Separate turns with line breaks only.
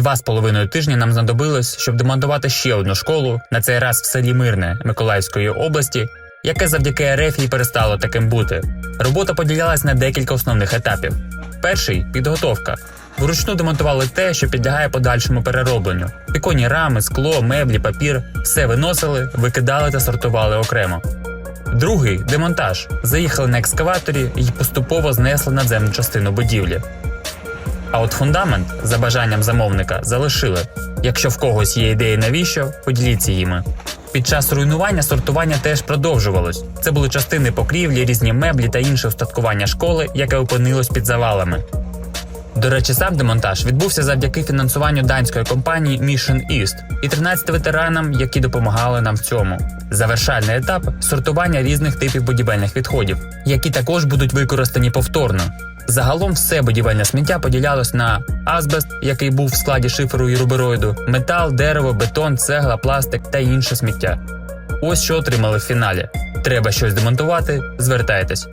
Два з половиною тижні нам знадобилось, щоб демонтувати ще одну школу, на цей раз в селі Мирне Миколаївської області, яке завдяки РФ і перестало таким бути. Робота поділялась на декілька основних етапів. Перший підготовка. Вручну демонтували те, що підлягає подальшому переробленню. Віконні рами, скло, меблі, папір все виносили, викидали та сортували окремо. Другий демонтаж. Заїхали на екскаваторі і поступово знесли надземну частину будівлі. А от фундамент, за бажанням замовника, залишили. Якщо в когось є ідеї навіщо, поділіться їми. Під час руйнування сортування теж продовжувалось. Це були частини покрівлі, різні меблі та інше устаткування школи, яке опинилось під завалами. До речі, сам демонтаж відбувся завдяки фінансуванню данської компанії Mission East і 13 ветеранам, які допомагали нам в цьому. Завершальний етап сортування різних типів будівельних відходів, які також будуть використані повторно. Загалом все будівельне сміття поділялось на азбест, який був в складі шиферу і рубероїду, метал, дерево, бетон, цегла, пластик та інше сміття. Ось що отримали в фіналі. Треба щось демонтувати, звертайтесь.